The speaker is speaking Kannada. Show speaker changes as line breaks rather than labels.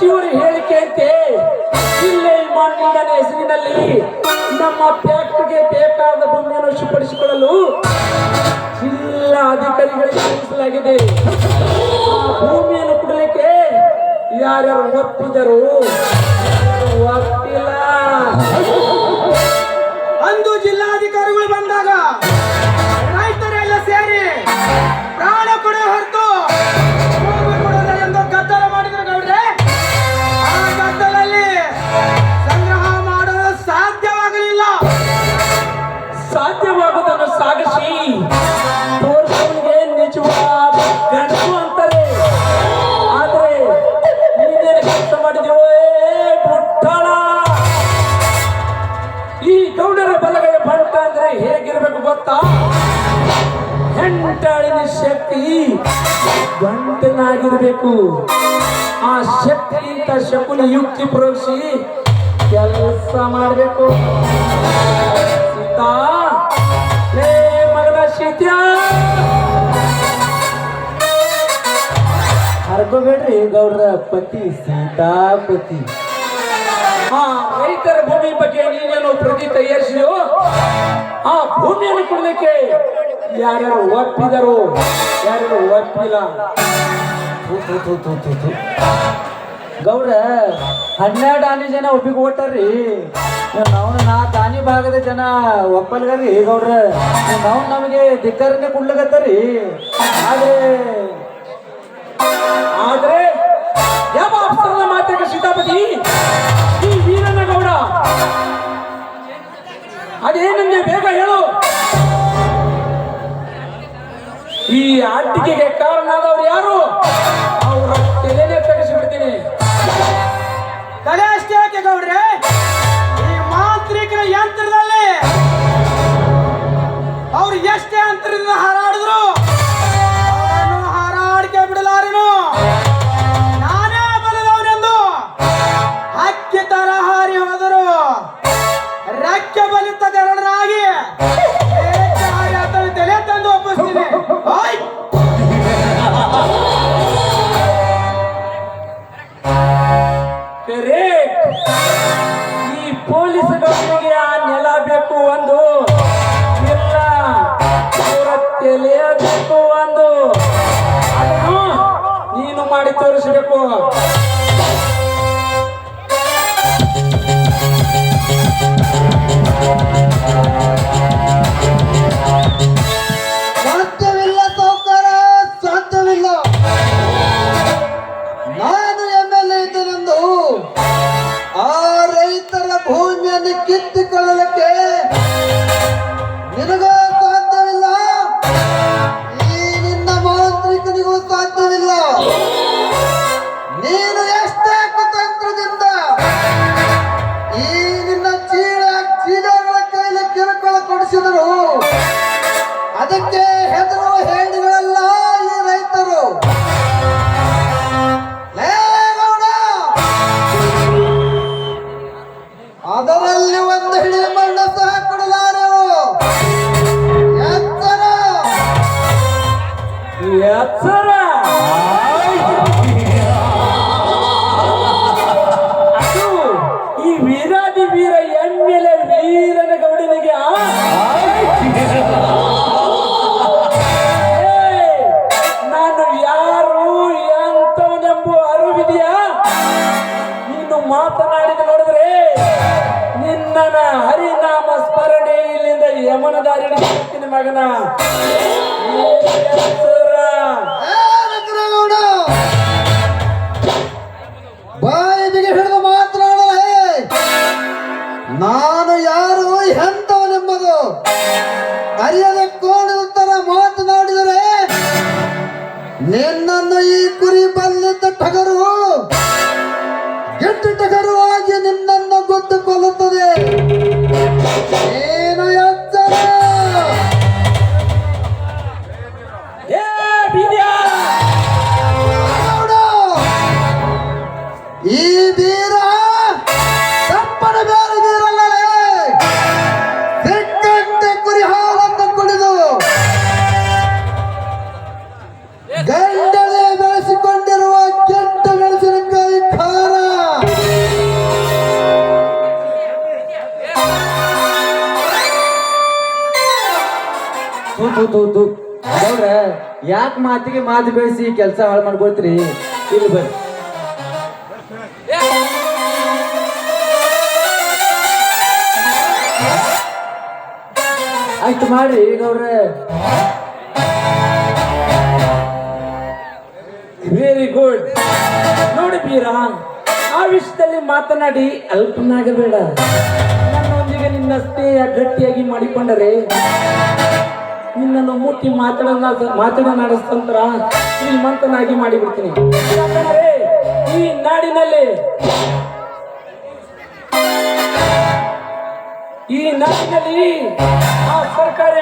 ಸಚಿವರ ಹೇಳಿಕೆಯಂತೆ ಜಿಲ್ಲೆ ಮಣ್ಣಿನ ಹೆಸರಿನಲ್ಲಿ ನಮ್ಮ ಫ್ಯಾಕ್ಟ್ರಿಗೆ ಬೇಕಾದ ಭೂಮಿಯನ್ನು ಶಿಫಡಿಸಿಕೊಳ್ಳಲು ಜಿಲ್ಲಾ ಅಧಿಕಾರಿಗಳಿಗೆ ಸೂಚಿಸಲಾಗಿದೆ. ಭೂಮಿಯನ್ನು ಕೊಡಲಿಕ್ಕೆ ಯಾರ್ಯಾರು ಒಪ್ಪಿದರು? ಗಂಟನಾಗಿರ್ಬೇಕು. ಆ ಶಕ್ತಿಗಿಂತ ಶಕುನ ಯುಕ್ತಿ ಪ್ರಯೋಗಿಸಿ ಕೆಲಸ ಮಾಡಬೇಕು. ಸೀತಾ ಹರ್ಕೋಬೇಡ್ರಿ ಗೌಡ್ರ ಪತಿ ಸೀತಾಪತಿ ಆ ರೈತರ ಭೂಮಿ ಬಗ್ಗೆ ನೀನೇನು ಪ್ರತಿ ತಯಾರಿಸಿದೆಯೋ ಆ ಭೂಮಿಯನ್ನು ಕೊಡಲಿಕ್ಕೆ ಯಾರ್ಯಾರು ಒಪ್ಪಿದರು? ಯಾರ್ಯಾರು ಒಪ್ಪಿಲ್ಲ? ಗೌಡ. ಹನ್ನೆರಡು ಆನೆ ಜನ ಒಪ್ಪಿಗೆ ಕೊಟ್ಟಾರ್ರಿ. ನಾವು ನಾಲ್ಕು ಆನೆ ಭಾಗದ ಜನ ಒಪ್ಪಲ್ಗರಿ ಗೌಡ್ರ. ನಾವು ನಮಗೆ ಧಿಕ್ಕರನ್ನೇ ಕೊಡ್ಲಕತ್ತಾರಿ ಆದ್ರೆ ಆದ್ರೆ ಆಟಿಕೆಗೆ ಕಾರಣರಾದವ್ರು ಯಾರು? ಅವರ ತಲೆನೇ ತೆಗೆಸಿಬಿಡ್ತೀನಿ
ತಲೆ ಅಷ್ಟೇ ಯಾಕೆ ಗೌಡ್ರೆ ಈ ಮಾಂತ್ರಿಕರ ಯಂತ್ರದಲ್ಲಿ ಅವ್ರು ಎಷ್ಟೇ ಅಂತರದಿಂದ ಹಾರಾಡಿದ್ರು ಹಾರಾಡಿಕೆ ಬಿಡಲಾರೆನು? ನಾನೇ ಬಲದವನೆಂದು ಹಕ್ಕಿ ತರ ಹಾರಿ ಹೋದರು. ರೆಕ್ಕೆ ಬಲಿತದೆರಡರಾಗಿ ಮೇಲಕ್ಕೆ
ಮಾಡಿ ತೋರಿಸಬೇಕು.
ಸಾಧ್ಯವಿಲ್ಲ ನಾನು ಆ ರೈತರ ಭೂಮಿಯನ್ನು ಕಿತ್ತುಕೊಳ್ಳಲಿಕ್ಕೆ ನಿನಗೂ
ಹಿಡಿಸ್ತೀನಿ ಮಗನ.
ನಾನು ಯಾರು ಎಂತವನೆಂಬುದು ಅರಿಯದ ಕೋಣದ ತರ ಮಾತನಾಡಿದರೆ ನಿನ್ನನ್ನು ಈ ಕುರಿ ಬಲ್ಲಿದ್ದ ಟಗರು
ಯಾಕೆ ಮಾತಿಗೆ ಮಾತು ಬೆಳೆಸಿ ಕೆಲಸ ಹಾಳು ಮಾಡ್ಕೊಳ್ತೀರಿ? ಇಲ್ಲಿ ಬರ್ರಿ. ಆಯ್ತು ಮಾಡಿ ಅವ್ರೆ
ವೆರಿ ಗುಡ್ ನೋಡಿ ಬೀರ, ಆ ವಿಷಯದಲ್ಲಿ ಮಾತನಾಡಿ ಅಲ್ಪನಾಗಬೇಡ. ನನ್ನೊಂದಿಗೆ ನಿನ್ನ ಸ್ನೇಹ ಗಟ್ಟಿಯಾಗಿ ಮಾಡಿಕೊಂಡರೆ ನಿನ್ನನ್ನು ಮುಟ್ಟಿ ಮಾತಾಡ ಮಾತನಾಡಿಸ್ತಂತರ ಶ್ರೀಮಂತನಾಗಿ ಮಾಡಿಬಿಡ್ತೀನಿ. ಈ ನಾಡಿನಲ್ಲಿ ಈ ನಾಡಿನಲ್ಲಿ ಆ ಸರ್ಕಾರಿ